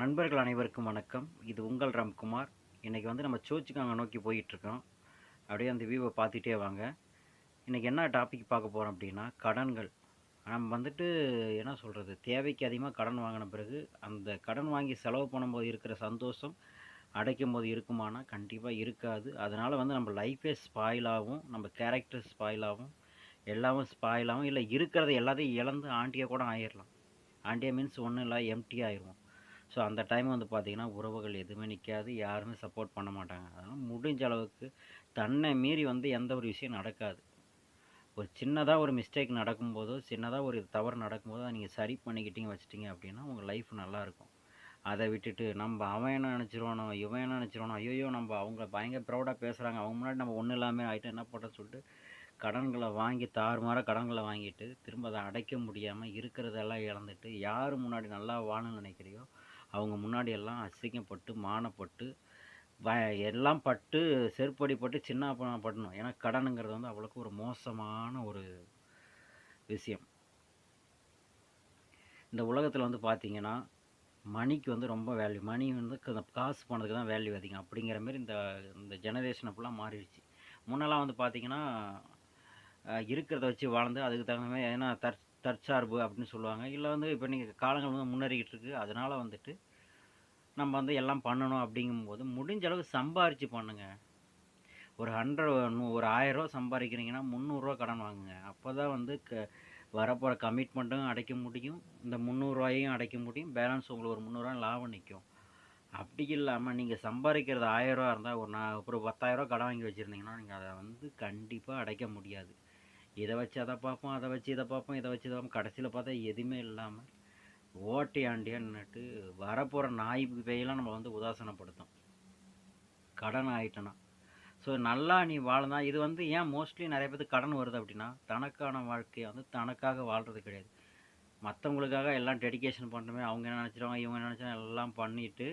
நண்பர்கள் அனைவருக்கும் வணக்கம். இது உங்கள் ராம்குமார். இன்றைக்கி வந்து நம்ம சோச்சுக்காங்க நோக்கி போயிட்டுருக்கோம். அப்படியே அந்த வியூவை பார்த்துட்டே வாங்க. இன்றைக்கி என்ன டாபிக் பார்க்க போகிறோம் அப்படின்னா கடன்கள். நம்ம வந்துட்டு என்ன சொல்கிறது தேவைக்கு அதிகமாக கடன் வாங்கின பிறகு அந்த கடன் வாங்கி செலவு பண்ணும்போது இருக்கிற சந்தோஷம் அடைக்கும் போது இருக்குமானா கண்டிப்பாக இருக்காது. அதனால் வந்து நம்ம லைஃபே ஸ்பாயிலாகவும் நம்ம கேரக்டர் ஸ்பாயிலாகவும் எல்லாமும் ஸ்பாயிலாகவும் இல்லை இருக்கிறத எல்லாத்தையும் இழந்து ஆண்டியாக கூட ஆயிடலாம் ஆண்டியா மீன்ஸ் ஒன்றும் இல்லை எம்டி ஆயிடுவோம். ஸோ அந்த டைம் வந்து பார்த்திங்கன்னா உறவுகள் எதுவுமே நிற்காது யாருமே சப்போர்ட் பண்ண மாட்டாங்க. அதனால் முடிஞ்ச அளவுக்கு தன்னை மீறி வந்து எந்த ஒரு விஷயம் நடக்காது. ஒரு சின்னதாக ஒரு மிஸ்டேக் நடக்கும்போதோ சின்னதாக ஒரு தவறு நடக்கும்போதோ அதை நீங்கள் சரி பண்ணிக்கிட்டீங்க வச்சுட்டீங்க அப்படின்னா உங்கள் லைஃப் நல்லாயிருக்கும் அதை விட்டுட்டு நம்ம அவன் என்ன நினச்சிருவானோ இவன் என்ன நினச்சிருவானோ ஐயோ நம்ம அவங்க பயங்கர ப்ரௌடாக பேசுகிறாங்க அவங்க முன்னாடி நம்ம ஒன்றும் இல்லாமல் ஆகிட்டு என்ன பண்ணுறோன்னு சொல்லிட்டு கடன்களை வாங்கி தாறுமாறாக கடன்களை வாங்கிட்டு திரும்ப அதை அடைக்க முடியாமல் இருக்கிறதெல்லாம் இழந்துட்டு யார் முன்னாடி நல்லா வாழணும்னு நினைக்கிறியோ அவங்க முன்னாடியெல்லாம் அசிங்கப்பட்டு மானப்பட்டு வ எல்லாம் பட்டு செருப்படி பட்டு சின்ன படணும். ஏன்னா கடனுங்கிறது வந்து அவ்வளோக்கு ஒரு மோசமான ஒரு விஷயம். இந்த உலகத்தில் வந்து பார்த்திங்கன்னா மணிக்கு வந்து ரொம்ப வேல்யூ மணி வந்து க- காசு போனதுக்கு தான் வேல்யூ அதிகம். அப்படிங்கிற மாதிரி இந்த இந்த ஜெனரேஷன் ஃபுல்லாக மாறிடுச்சு. முன்னெல்லாம் வந்து பார்த்திங்கன்னா இருக்கிறத வச்சு வாழ்ந்து அதுக்கு தகுந்த மாதிரி ஏன்னா தற் தற்சார்பு அப்படின்னு சொல்லுவாங்க. இல்லை வந்து இப்போ நீங்கள் காலங்கள் வந்து முன்னேறிக்கிட்டு இருக்குது அதனால் வந்துட்டு நம்ம வந்து எல்லாம் பண்ணணும் அப்படிங்கும்போது முடிஞ்ச அளவுக்கு சம்பாரித்து பண்ணுங்க. ஒரு ஹண்ட்ரட் ஒரு ஆயிரரூவா சம்பாதிக்கிறீங்கன்னா முந்நூறுரூவா கடன் வாங்குங்க. அப்போ தான் வந்து க வரப்போகிற கமிட்மெண்ட்டும் அடைக்க முடியும். இந்த முந்நூறுரூவாயும் அடைக்க முடியும். பேலன்ஸ் உங்களுக்கு ஒரு முந்நூறுரூவா லாபம் நிற்கும் அப்படி இல்லாமல் நீங்கள் சம்பாதிக்கிறது ஆயிரரூவா இருந்தால் ஒரு நான் ஒரு பத்தாயிரரூவா கடன் வாங்கி வச்சுருந்தீங்கன்னா நீங்கள் அதை வந்து கண்டிப்பாக அடைக்க முடியாது. இதை வச்சு அதை பார்ப்போம் அதை வச்சு இதை பார்ப்போம் இதை வச்சு இதை பார்ப்போம். கடைசியில் பார்த்தா எதுவுமே இல்லாமல் ஓட்டி ஆண்டியான்னுட்டு வரப்போகிற நாய் பேயெல்லாம் நம்ம வந்து உதாசனப்படுத்தும். கடன் ஆயிட்டனா ஸோ நல்லா நீ வாழ்ந்தா இது வந்து ஏன் மோஸ்ட்லி நிறைய பேருக்கு கடன் வருது அப்படின்னா தனக்கான வாழ்க்கையை வந்து தனக்காக வாழ்கிறது கிடையாது. மற்றவங்களுக்காக எல்லாம் டெடிகேஷன் பண்ணுறமே அவங்க என்ன நினச்சிருவாங்க இவங்க என்ன நினச்சாங்க எல்லாம் பண்ணிவிட்டு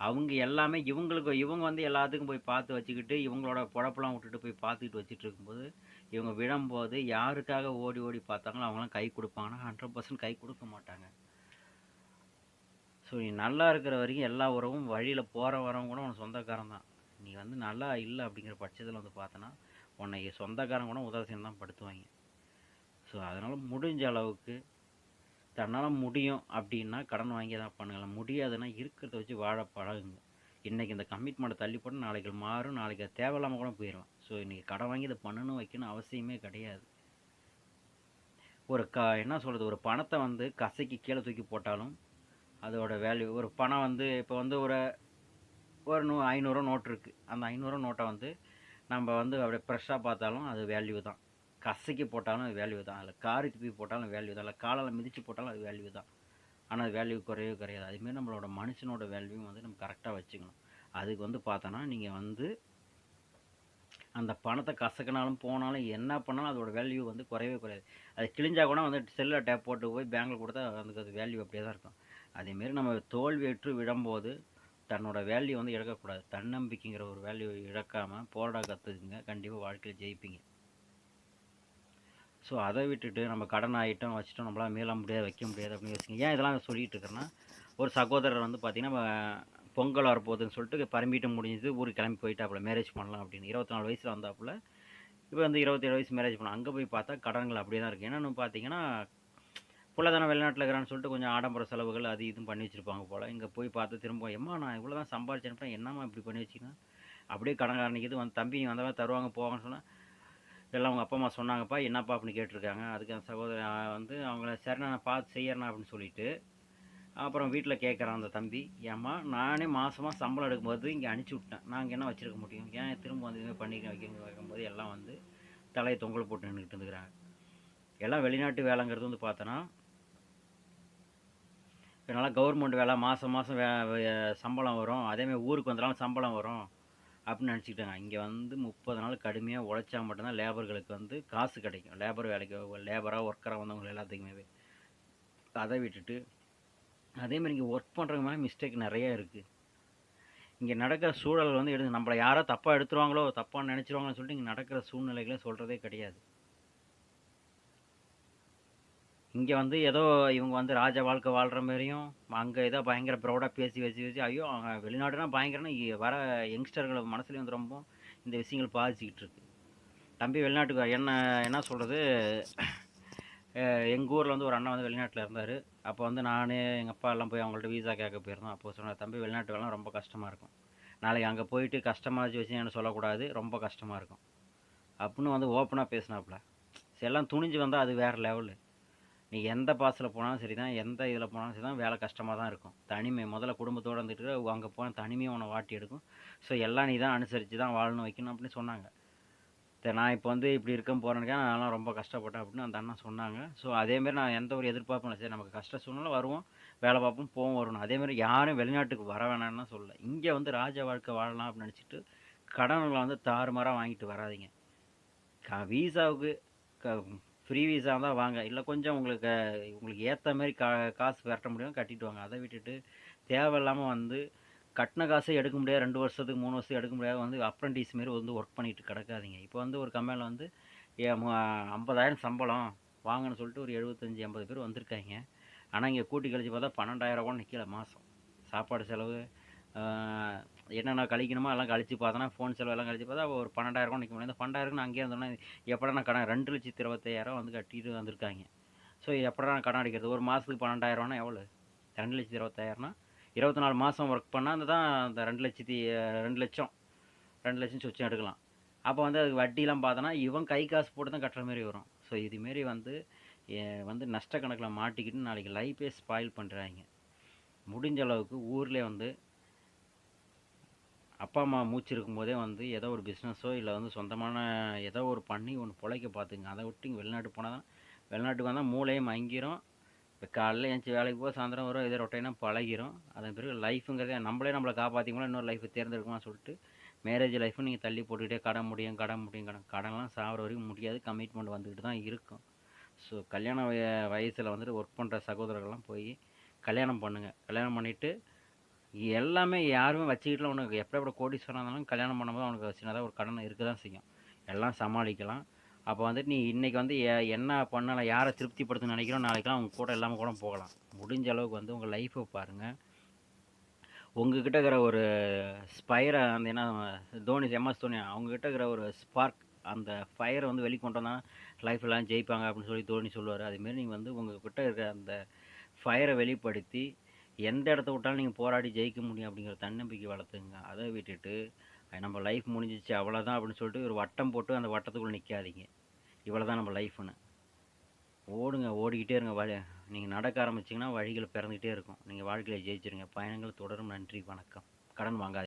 அவங்க எல்லாமே இவங்களுக்கு இவங்க வந்து எல்லாத்துக்கும் போய் பார்த்து வச்சுக்கிட்டு இவங்களோட பொழப்பெல்லாம் விட்டுட்டு போய் பார்த்துக்கிட்டு வச்சுட்டு இருக்கும்போது இவங்க விழும்போது யாருக்காக ஓடி ஓடி பார்த்தாங்களோ அவங்களாம் கை கொடுப்பாங்கன்னா ஹண்ட்ரட் பர்சன்ட் கை கொடுக்க மாட்டாங்க. ஸோ நீ நல்லா இருக்கிற வரைக்கும் எல்லா உறவும் வழியில் போகிற வரவங்க கூட உனக்கு சொந்தக்காரன் தான். நீ வந்து நல்லா இல்லை அப்படிங்கிற பட்சத்தில் வந்து பார்த்தோன்னா உன்னை சொந்தக்காரன் கூட உதாசீனம் தான் படுத்துவாங்க. ஸோ அதனால் முடிஞ்ச அளவுக்கு தன்னால் முடியும் அப்படின்னா கடன் வாங்கி தான் பண்ணுங்களேன் முடியாதுன்னா இருக்கிறத வச்சு வாழ பழகுங்க. இன்றைக்கி இந்த கமிட்மெண்ட்டை தள்ளி போட்டு நாளைக்கு மாறும் நாளைக்கு அது தேவையில்லாமல் கூட போயிடுவேன் ஸோ இன்றைக்கி கடன் வாங்கி இதை பண்ணணும் வைக்கணும் அவசியமே கிடையாது. ஒரு க என்ன சொல்கிறது ஒரு பணத்தை வந்து கசைக்கு கீழே தூக்கி போட்டாலும் அதோட வேல்யூ ஒரு பணம் வந்து இப்போ வந்து ஒரு ஒரு நூ ஐநூறுரூவா நோட் இருக்குது அந்த ஐநூறுரூவா நோட்டை வந்து நம்ம வந்து அப்படியே ஃப்ரெஷ்ஷாக பார்த்தாலும் அது வேல்யூ தான். கசைக்கு போட்டாலும் அது வேல்யூ தான். அதில் காரி திருப்பி போட்டாலும் வேல்யூ தான். இல்லை காலால் மிதித்து போட்டாலும் அது வேல்யூ தான். ஆனால் அது வேல்யூ குறையவே குறையாது. அதுமாரி நம்மளோட மனுஷனோட வேல்யூவும் வந்து நம்ம கரெக்டாக வச்சுக்கணும். அதுக்கு வந்து பார்த்தோன்னா நீங்கள் வந்து அந்த பணத்தை கசக்கினாலும் போனாலும் என்ன பண்ணாலும் அதோட வேல்யூ வந்து குறையவே குறையாது. அது கிழிஞ்சா கூட வந்து செல்லில் டேப் போட்டு போய் பேங்கில் கொடுத்தா அதுக்கு அது வேல்யூ அப்படியே தான் இருக்கும். அதேமாரி நம்ம தோல்வியுற்று விடும்போது தன்னோட வேல்யூ வந்து இழக்கக்கூடாது. தன்னம்பிக்கைங்கிற ஒரு வேல்யூ இழக்காமல் போராட கற்றுக்குங்க கண்டிப்பாக வாழ்க்கையில் ஜெயிப்பீங்க. ஸோ அதை விட்டுட்டு நம்ம கடன் ஆகிட்டோம் வச்சுட்டோம் நம்மளால் மீள முடியாது வைக்க முடியாது அப்படின்னு யோசிங்க. ஏன் இதெல்லாம் சொல்லிகிட்டு இருக்கேன்னா ஒரு சகோதரர் வந்து பார்த்திங்கன்னா பொங்கல் வரப்போகுதுன்னு சொல்லிட்டு பரம்பிட்டு முடிஞ்சது ஊருக்கு கிளம்பி போயிட்டாப்புல மேரேஜ் பண்ணலாம் அப்படின்னு. இருபத்தி நாலு வயசில் வந்தாப்புல இப்போ வந்து இருபத்தேழு வயசு மேரேஜ் பண்ணலாம். அங்கே போய் பார்த்தா கடன்கள் அப்படியே தான் இருக்குது என்னென்னு பார்த்தீங்கன்னா புள்ள தானே வெளிநாட்டில் இருக்கிறான்னு சொல்லிட்டு கொஞ்சம் ஆடம்பர செலவுகள் அது இதுவும் பண்ணி வச்சுருப்பாங்க போல். இங்கே போய் பார்த்து திரும்ப எம்மா நான் இவ்வளோ தான் சம்பாரிச்சேன் என்னம்மா இப்படி பண்ணி வச்சிங்கன்னா அப்படியே கடன்காரனுக்கு இது வந்து தம்பி நீ வந்தவன் தருவாங்க போவாங்கன்னு சொன்னால் இதெல்லாம் அவங்க அப்பா அம்மா சொன்னாங்கப்பா. என்னப்பா அப்படின்னு கேட்டிருக்காங்க. அதுக்கு அந்த சகோதரன் வந்து அவங்கள சரி நான் பார்த்து செய்யறேன் அப்படின்னு சொல்லிட்டு அப்புறம் வீட்டில் கேட்குறான் அந்த தம்பி ஏம்மா நானே மாதமாக சம்பளம் எடுக்கும்போது இங்கே அனுப்பிச்சி விட்டேன். நாங்கள் என்ன வச்சுருக்க முடியும்? ஏன் திரும்ப வந்து இதுமாதிரி பண்ணிக்க வைக்க வைக்கும்போது எல்லாம் வந்து தலையை தொங்கல் போட்டு நின்றுட்டு இருந்துக்கிறாங்க. எல்லாம் வெளிநாட்டு வேலைங்கிறது வந்து பார்த்தோன்னா இதனால் கவர்மெண்ட் வேலை மாதம் மாதம் வே சம்பளம் வரும். அதேமாதிரி ஊருக்கு வந்தாலும் சம்பளம் வரும் அப்படின்னு நினச்சிக்கிட்டாங்க. இங்கே வந்து முப்பது நாள் கடுமையாக உழைச்சா மட்டும்தான் லேபர்களுக்கு வந்து காசு கிடைக்கும். லேபர் வேலைக்கு லேபராக ஒர்க்கராக வந்தவங்க எல்லாத்துக்குமே. அதை விட்டுட்டு அதேமாதிரி இங்கே ஒர்க் பண்ணுறவங்க மேலே மிஸ்டேக் நிறைய இருக்குது இங்கே நடக்கிற சூழல் வந்து எடுத்து நம்மளை யாரோ தப்பாக எடுத்துருவாங்களோ தப்பாக நினச்சிருவாங்களோ சொல்லிட்டு இங்கே நடக்கிற சூழ்நிலைகளை சொல்கிறதே கிடையாது. இங்கே வந்து ஏதோ இவங்க வந்து ராஜா வாழ்க்கை வாழ்கிற மாதிரியும் அங்கே ஏதோ பயங்கர ப்ரௌடாக பேசி பேசி பேசி ஐயோ அங்க வெளிநாடுனா பயங்கரம்னு வர யங்ஸ்டர்கள் மனசுலேயும் வந்து ரொம்ப இந்த விஷயங்கள் பாதிச்சுக்கிட்டு இருக்கு. தம்பி வெளிநாட்டுக்கு என்ன என்ன சொல்கிறது எங்கள் ஊரில் வந்து ஒரு அண்ணன் வந்து வெளிநாட்டில் இருந்தார். அப்போ வந்து நான் எங்கள் அப்பா எல்லாம் போய் அவங்கள்ட்ட வீசா கேட்க போயிருந்தோம். அப்போ சொன்னார் தம்பி வெளிநாட்டு வேலை ரொம்ப கஷ்டமாக இருக்கும். நாளைக்கு அங்கே போயிட்டு கஷ்டமாக வச்சு என்ன சொல்லக்கூடாது ரொம்ப கஷ்டமாக இருக்கும். அப்படின்னு வந்து ஓப்பனாக பேசினாப்புல. சரி எல்லாம் துணிஞ்சு வந்தால் அது வேறு லெவலு நீ எந்த பாஸில் போனாலும் சரி தான் எந்த இதில் போனாலும் சரி தான் வேலை கஷ்டமாக தான் இருக்கும். தனிமை முதல்ல குடும்பத்தோடு வந்துட்டு அங்கே போனால் தனிமையை உன்னை வாட்டி எடுக்கும். ஸோ எல்லாம் நீ தான் அனுசரித்து தான் வாழணும் வைக்கணும் அப்படின்னு சொன்னாங்க. சரி நான் இப்போ வந்து இப்படி இருக்க போகிறேனுக்கா நான்லாம் ரொம்ப கஷ்டப்பட்டேன் அப்படின்னு அந்த அண்ணன் சொன்னாங்க. ஸோ அதேமாரி நான் எந்த ஒரு எதிர்பார்ப்பும் இல்லை. சரி நமக்கு கஷ்ட சூழ்நிலை வருவோம் வேலை பார்ப்போம் போவோம் வரணும் அதேமாரி யாரும் வெளிநாட்டுக்கு வர வேணாம்னு சொல்லலை. இங்கே வந்து ராஜ வாழ்க்கை வாழலாம் அப்படின்னு நினச்சிட்டு கடன்களை வந்து தாறுமாறாக வாங்கிட்டு வராதீங்க. க வீசாவுக்கு க ஃப்ரீ வீசா தான் வாங்க. இல்லை கொஞ்சம் உங்களுக்கு உங்களுக்கு ஏற்ற மாதிரி கா காசு விரட்ட முடியும் கட்டிட்டு வாங்க. அதை விட்டுட்டு தேவையில்லாமல் வந்து கட்டின காசை எடுக்க முடியாது. ரெண்டு வருஷத்துக்கு மூணு வருஷத்துக்கு எடுக்க முடியாது. வந்து அப்ரண்டிஸ் மாரி வந்து ஒர்க் பண்ணிட்டு கிடக்காதீங்க. இப்போ வந்து ஒரு கம்பெனியில் வந்து ஏ ஐம்பதாயிரம் சம்பளம் வாங்கன்னு சொல்லிட்டு ஒரு எழுபத்தஞ்சி ஐம்பது பேர் வந்திருக்காங்க. ஆனால் இங்கே கூட்டி கழிச்சு பார்த்தா பன்னெண்டாயிரம் கூட நிற்கல மாதம் சாப்பாடு செலவு என்னென்ன கழிக்கணுமோ எல்லாம் கழிச்சு பார்த்தோன்னா ஃபோன் செலவு எல்லாம் கழிச்சு பார்த்தா ஒரு பன்னெண்டாயிரம் நிற்க முடியும் இந்த பன்னெண்டாயிரம் நான் அங்கேயே இருந்தோன்னா எப்படா நான் கடன் ரெண்டு லட்சத்தி இருபத்தையாயிரம் வந்து கட்டிட்டு வந்திருக்காங்க. ஸோ எப்படா நான் கடன் அடிக்கிறது? ஒரு மாதத்துக்கு பன்னெண்டாயிரம்னா எவ்வளோ ரெண்டு லட்சத்தி இருபத்தாயிரம்னா இருபத்தி நாலு மாதம் ஒர்க் பண்ணால் அந்த தான் அந்த ரெண்டு லட்சத்தி ரெண்டு லட்சம். ரெண்டு லட்சம் சொச்சம் எடுக்கலாம். அப்போ வந்து அதுக்கு வட்டிலாம் பார்த்தோன்னா இவன் கை காசு போட்டு தான் கட்டுற மாதிரி வரும். ஸோ இதுமாரி வந்து வந்து நஷ்ட கணக்கில் மாட்டிக்கிட்டு நாளைக்கு லைஃபே ஸ்பாயில் பண்ணுறாங்க முடிஞ்ச அளவுக்கு ஊரில் வந்து அப்பா அம்மா மூச்சு இருக்கும்போதே வந்து ஏதோ ஒரு பிஸ்னஸோ இல்லை வந்து சொந்தமான ஏதோ ஒரு பண்ணி ஒன்று பிழைக்க பார்த்துங்க அதை விட்டு இங்கே வெளிநாட்டு போனால் தான் வெளிநாட்டுக்கு வந்தால் மூளையும் மங்கிரும் இப்போ காலையில் ஏஞ்சி வேலைக்கு போக சாயந்தரம் வரும் இதே ரொட்டைனாக பழகிரும். அதன் பிறகு லைஃபுங்கிறதே நம்மளே நம்மளை காப்பாற்றிக்கலாம் இன்னொரு லைஃப்பை தேர்ந்தெடுக்கலாம்னு சொல்லிட்டு மேரேஜ் லைஃப்பும் நீங்கள் தள்ளி போட்டுக்கிட்டே கடன் முடியும் கடன் முடியும் கடன். கடன்லாம் சாகிற வரைக்கும் முடியாது கமிட்மெண்ட் வந்துக்கிட்டு தான் இருக்கும். ஸோ கல்யாண வய வயசில் வந்துட்டு ஒர்க் பண்ணுற சகோதரர்கள்லாம் போய் கல்யாணம் பண்ணுங்கள் கல்யாணம் பண்ணிவிட்டு எல்லாமே யாருமே வச்சுக்கிட்டுல உனக்கு எப்படி எப்படி கோடீஸ்வரன் இருந்தாலும் கல்யாணம் பண்ணும்போது அவனுக்கு சின்னதாக ஒரு கடன் இருக்க தான் செய்யும். எல்லாம் சமாளிக்கலாம். அப்போ வந்துட்டு நீ இன்றைக்கி வந்து எ- என்ன பண்ணலாம் யாரை திருப்திப்படுத்த நினைக்கிறோம் நாளைக்கெல்லாம் அவங்க கூட இல்லாமல் கூட போகலாம். முடிஞ்ச அளவுக்கு வந்து உங்கள் லைஃப்பை பாருங்கள் உங்ககிட்ட இருக்கிற ஒரு ஸ்பைரை அந்த என்ன தோனி எம்எஸ் தோனி அவங்ககிட்ட இருக்கிற ஒரு ஸ்பார்க் அந்த ஃபயரை வந்து வெளிக்கொண்டு வந்தால் லைஃப்லாம் எல்லாம் ஜெயிப்பாங்க அப்படின்னு சொல்லி தோனி சொல்லுவார். அதுமாரி நீங்கள் வந்து உங்ககிட்ட இருக்கிற அந்த ஃபயரை வெளிப்படுத்தி எந்த இடத்த விட்டாலும் நீங்கள் போராடி ஜெயிக்க முடியும் அப்படிங்கிற தன்னம்பிக்கை வளர்த்துங்க. அதை விட்டுட்டு நம்ம லைஃப் முடிஞ்சிச்சு அவ்வளோதான் அப்படின்னு சொல்லிட்டு ஒரு வட்டம் போட்டு அந்த வட்டத்துக்குள்ளே நிற்காதீங்க இவ்வளோ தான் நம்ம லைஃப்னு ஓடுங்க ஓடிக்கிட்டே இருங்க. வழி நீங்கள் நடக்க ஆரம்பிச்சிங்கன்னா வழிகள் பிறந்துக்கிட்டே இருக்கும். நீங்கள் வாழ்க்கையில் ஜெயிச்சிருங்க. பயணங்கள் தொடரும். நன்றி வணக்கம். கடன் வாங்காது